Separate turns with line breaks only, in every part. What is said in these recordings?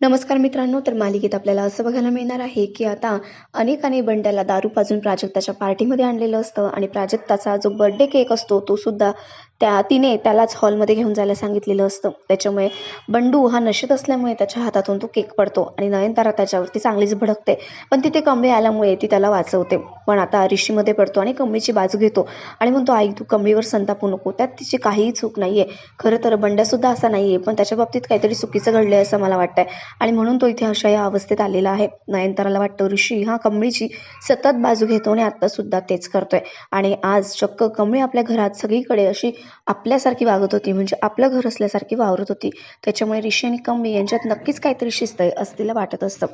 नमस्कार मित्रांनो तर मालिकेत आपल्याला असं बघायला मिळणार आहे की आता अनेकाने बंड्याला दारू पाजून प्राजक्ताच्या पार्टीमध्ये आणलेलं असतं आणि प्राजक्ताचा जो बर्थडे केक असतो तो सुद्धा त्या तिने त्यालाच हॉलमध्ये घेऊन जायला सांगितलेलं असतं. त्याच्यामुळे बंडू हा नशेत असल्यामुळे त्याच्या हातातून तो केक पडतो आणि नयनतारा त्याच्यावरती चांगलीच भडकते. पण तिथे कमळी आल्यामुळे ती त्याला वाचवते. पण आता ऋषीमध्ये पडतो आणि कमळीची बाजू घेतो आणि म्हणतो आई तू कमळीवर संतापू नको. त्यात तिची काहीही चूक नाहीये. खरं तर बंड्यासुद्धा असा नाहीये पण त्याच्या बाबतीत काहीतरी चुकीचं घडलंय असं मला वाटतंय. आणि म्हणून तो इथे अशा या अवस्थेत आलेला आहे. नयनताराला वाटतं ऋषी हा कमळीची सतत बाजू घेतो आणि आता सुद्धा तेच करतोय. आणि आज चक्क कमळी आपल्या घरात सगळीकडे अशी आपल्यासारखी वागत होती म्हणजे आपलं घर असल्यासारखी वावरत होती. त्याच्यामुळे ऋषी आणि कमळी यांच्यात नक्कीच काहीतरी शिस्त आहे असं तिला वाटत असतं.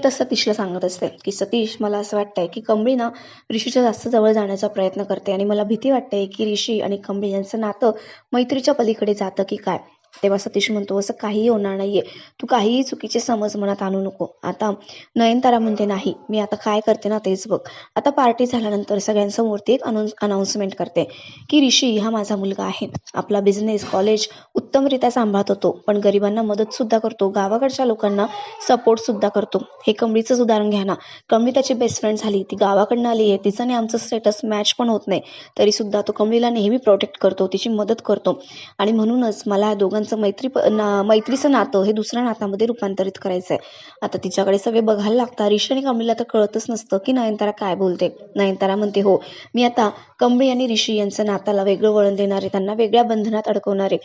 तर सतीशला सांगत असते की सतीश मला असं वाटतंय की कमळी ना ऋषीच्या जास्त जवळ जाण्याचा प्रयत्न करते आणि मला भीती वाटते की ऋषी आणि कमळी यांचं नातं मैत्रीच्या पलीकडे जातं की काय? तेव्हा सतीश म्हणतो असं काहीही होणार नाहीये. तू काहीही चुकीचे समज मनात आणू नको. आता नयनतारा म्हणते नाही मी आता काय करते ना तेच बघ. आता पार्टी झाल्यानंतर सगळ्यांसमोर ती एक अनाऊन्समेंट करते की ऋषी हा माझा मुलगा आहे. आपला बिझनेस कॉलेज उत्तमरित्या सांभाळत होतो पण गरिबांना मदत सुद्धा करतो गावाकडच्या लोकांना सपोर्ट सुद्धा करतो. हे कमळीचंच उदाहरण घ्या ना. कमळी त्याची बेस्ट फ्रेंड झाली. ती गावाकडनं आली आहे. तिचं आणि आमचं स्टेटस मॅच पण होत नाही. तरी सुद्धा तो कमळीला नेहमी प्रोटेक्ट करतो तिची मदत करतो. आणि म्हणूनच मला या दोघांचं मैत्री ना मैत्रीचं नातं हे दुसऱ्या नातामध्ये रूपांतरित करायचं आहे आता तिच्याकडे सगळे बघायला लागतात. ऋषी आणि कमलीला तर कळतच नसतं की नयनतारा काय बोलते. नयनतारा म्हणते हो मी आता कमळी आणि ऋषी यांचं नाताला वेगळं वळण देणारे त्यांना वेगळ्या बंधनात अडकवणारे.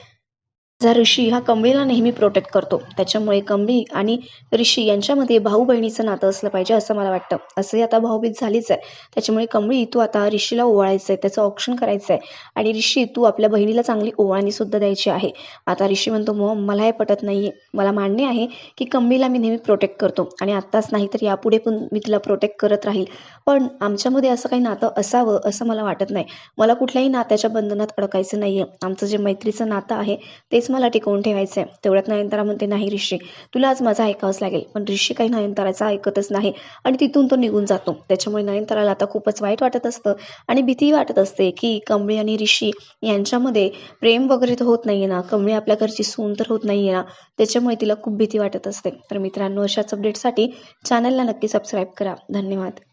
जा ऋषी हा कंबीला नेहमी प्रोटेक्ट करतो. त्याच्यामुळे कंबी आणि ऋषी यांच्यामध्ये भाऊ बहिणीचं नातं असलं पाहिजे असं मला वाटतं. असंही आता भाऊबीज झालीच आहे. त्याच्यामुळे कंबळी तू आता ऋषीला ओवाळायचं आहे त्याचं ऑप्शन करायचं आहे आणि ऋषी तू आपल्या बहिणीला चांगली ओवाळणी सुद्धा द्यायची आहे. आता ऋषी म्हणतो मग मला हे पटत नाहीये. मला मान्य आहे की कंबळीला मी नेहमी प्रोटेक्ट करतो. आणि आत्ताच नाही तर यापुढे पण मी तिला प्रोटेक्ट करत राहील. पण आमच्यामध्ये असं काही नातं असावं असं मला वाटत नाही. मला कुठल्याही नात्याच्या बंधनात अडकायचं नाहीये. आमचं जे मैत्रीचं नातं आहे तेच मला टिकवून ठेवायचं आहे तेवढ्यात नयनतारा म्हणते नाही ऋषी तुला आज माझा ऐकावंच लागेल. पण ऋषी काही नयनताराचा ऐकतच नाही आणि तिथून तो निघून जातो. त्याच्यामुळे नयनताराला आता खूपच वाईट वाटत असतं आणि भीती वाटत असते की कमळी आणि ऋषी यांच्यामध्ये प्रेम वगैरे तर होत नाहीये ना. कमळी आपल्या घरची सून तर होत नाहीये ना. त्याच्यामुळे तिला खूप भीती वाटत असते. तर मित्रांनो अशाच अपडेटसाठी चॅनलला नक्की सबस्क्राईब करा. धन्यवाद.